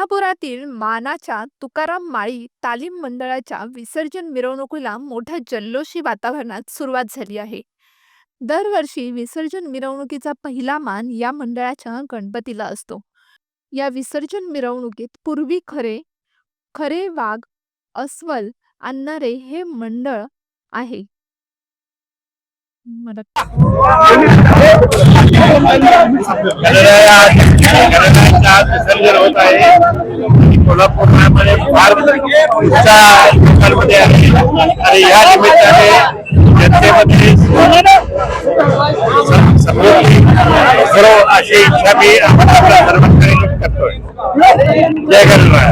कोल्हापुरातील मानाच्या तुकाराम माळी तालीम मंडळाच्या विसर्जन मिरवणुकीला मोठ्या जल्लोषी वातावरणात सुरुवात झाली आहे. दरवर्षी विसर्जन मिरवणुकीचा पहिला मान या मंडळाच्या गणपतीला असतो. या विसर्जन मिरवणुकीत पूर्वी खरे खरे वाघ अस्वल आणणारे हे मंडळ आहे. मला विसर्जन होत आहे कोल्हापूरमध्ये फार लोकांमध्ये आहे आणि या निमित्ताने जनतेमध्ये सर्व अशी इच्छा मी आपण आपल्या सर्वांकडे करतोय जय गणराय.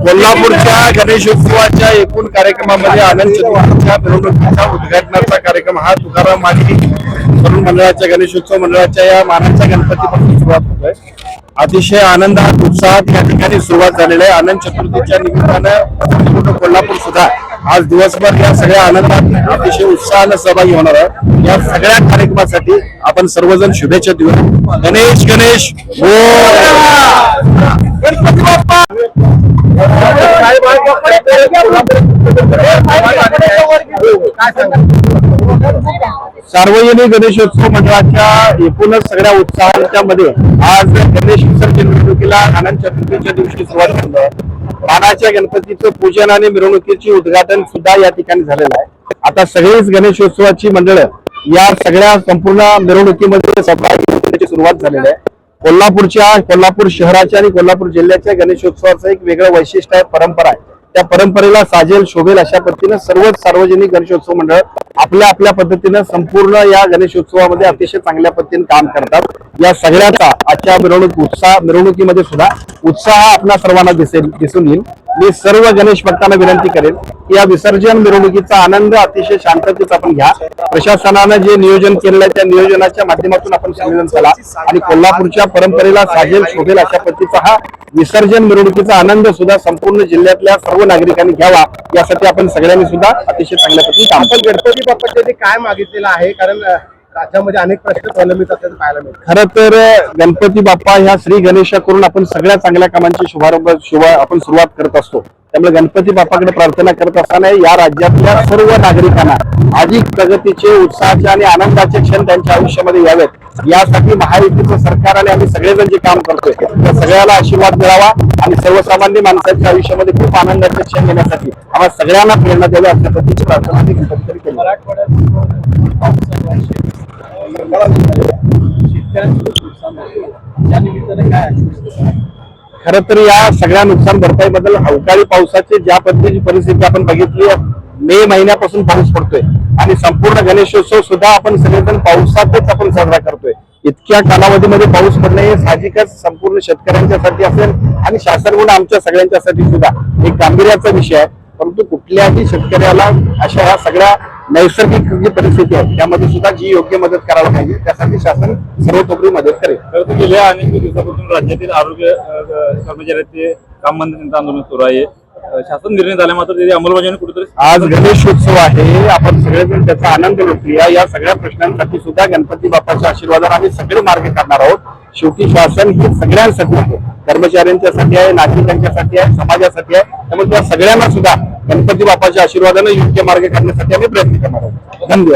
कोल्हापूरच्या गणेशोत्सवाच्या एकूण कार्यक्रमामध्ये आनंद चतुर्थीच्या मिरवणुकीचा उद्घाटनाचा कार्यक्रम हा तुकाराम माली तरुण मंडळाच्या गणेशोत्सव मंडळाच्या या मानाच्या गणपतीपासून सुरुवात होतोय. अतिशय आनंदात उत्साहात या ठिकाणी सुरुवात झालेली आहे. आनंद चतुर्थीच्या निमित्तानं कोल्हापूर सुद्धा आज दिवसभर या सगळ्या आनंदात अतिशय उत्साहानं सहभागी होणार आहे या सगळ्या कार्यक्रमासाठी आपण सर्वजण शुभेच्छा देऊ गणेश गणेश गणपती बाप्पा सार्वजनिक गणेशोत्सव मंडळाच्या एकूणच सगळ्या उत्साहाच्या मध्ये आज गणेश विसर्जन मिरवणुकीला आनंद चतुर्थीच्या दिवशी सुरुवात झालं मानाच्या गणपतीचं पूजन आणि मिरवणुकीचे उद्घाटन सुद्धा या ठिकाणी झालेलं आहे. आता सगळीच गणेशोत्सवाची मंडळ या सगळ्या संपूर्ण मिरवणुकीमध्ये सहभागी होण्याची सुरुवात झालेली आहे. कोल्हापूरच्या कोल्हापूर शहराच्या आणि कोल्हापूर जिल्ह्याच्या गणेशोत्सवाचं एक वेगळं वैशिष्ट्य आहे परंपरा आहे. त्या परंपरेला साजेल शोभेल अशा पद्धतीनं सर्वच सार्वजनिक गणेशोत्सव मंडळ आपल्या आपल्या पद्धतीनं संपूर्ण या गणेशोत्सवामध्ये अतिशय चांगल्या पद्धतीने काम करतात. या सगळ्याचा आजच्या मिरवणूक उत्साह मिरवणुकीमध्ये सुद्धा उत्साह आपल्या सर्वांना दिसेल दिसून येईल. मी सर्व गणेश भक्तांना विनंती करेन की या विसर्जन मिरवणुकीचा आनंद अतिशय शांततेत आपण घ्या. प्रशासनानं जे नियोजन केलेलं आहे त्या नियोजनाच्या माध्यमातून आपण संमेलन करा आणि कोल्हापूरच्या परंपरेला साजेल शोभेल अशा पद्धतीचा हा विसर्जन मिरवणुकीचा आनंद सुद्धा संपूर्ण जिल्ह्यातल्या सर्व नागरिकांनी घ्यावा. यासाठी आपण सगळ्यांनी सुद्धा अतिशय चांगल्या पद्धतीने काम गणपती बाप्पाच्या काय मागितलेलं आहे? कारण राज्यामध्ये अनेक प्रश्न प्रलंबित असल्याचं पाहायला मिळतं. खर तर गणपती बाप्पा ह्या श्री गणेशाकडून आपण सगळ्या चांगल्या कामांची शुभारंभ शुभ आपण सुरुवात करत असतो. त्यामुळे गणपती बाप्पाकडे प्रार्थना करत असताना या राज्यातल्या सर्व नागरिकांना अधिक प्रगतीचे उत्साहाचे आणि आनंदाचे क्षण त्यांच्या आयुष्यामध्ये यावेत. यासाठी महायुतीचं सरकार आणि आम्ही सगळेजण जे काम करतोय त्या सगळ्याला आशीर्वाद मिळावा आणि सर्वसामान्य माणसाच्या आयुष्यामध्ये खूप आनंदाचे क्षण येण्यासाठी आम्हाला सगळ्यांना प्रेरणा द्यावी अशा पद्धतीची प्रार्थना खर तर या सगळ्या नुकसान भरपाई बद्दल अवकाळी पावसाची ज्या पद्धतीची परिस्थिती आपण बघितली मे महिन्यापासून पाऊस पडतोय. आणि संपूर्ण गणेशोत्सव सुद्धा आपण सगळेजण पावसातच आपण साजरा करतोय. इतक्या कालावधीमध्ये पाऊस पडणे हे साहजिकच संपूर्ण शेतकऱ्यांच्यासाठी असेल आणि शासनकडून आमच्या सगळ्यांच्यासाठी सुद्धा. एक गांभीर्याचा विषय आहे. परंतु कुठल्याही शेतकऱ्याला अशा ह्या सगळ्या नैसर्गिक जी परिस्थिती आहे त्यामध्ये सुद्धा जी योग्य मदत करायला पाहिजे त्यासाठी शासन सर्वतोपरी मदत करेल. तर गेल्या अनेक दिवसापासून राज्यातील आरोग्य कर्मचाऱ्यांचे काम बंद आंदोलन सुरू आहे. शासन निर्णय झाल्या मात्र त्याची अंमलबजावणी कुठेतरी आज गणेशोत्सव आहे आपण सगळेजण त्याचा आनंद लुटूया या सगळ्या प्रश्नांसाठी सुद्धा गणपती बाप्पाच्या आशीर्वादाने आम्ही सगळे मार्ग काढणार आहोत. शेवटी शासन हे सगळ्यांसाठी आहे. कर्मचाऱ्यांच्यासाठी आहे नागरिकांच्यासाठी आहे समाजासाठी आहे. त्यामुळे त्या सगळ्यांना सुद्धा गणपती बाप्पाच्या आशीर्वादाने योग्य मार्ग काढण्यासाठी आम्ही प्रयत्न करणार आहोत. धन्यवाद.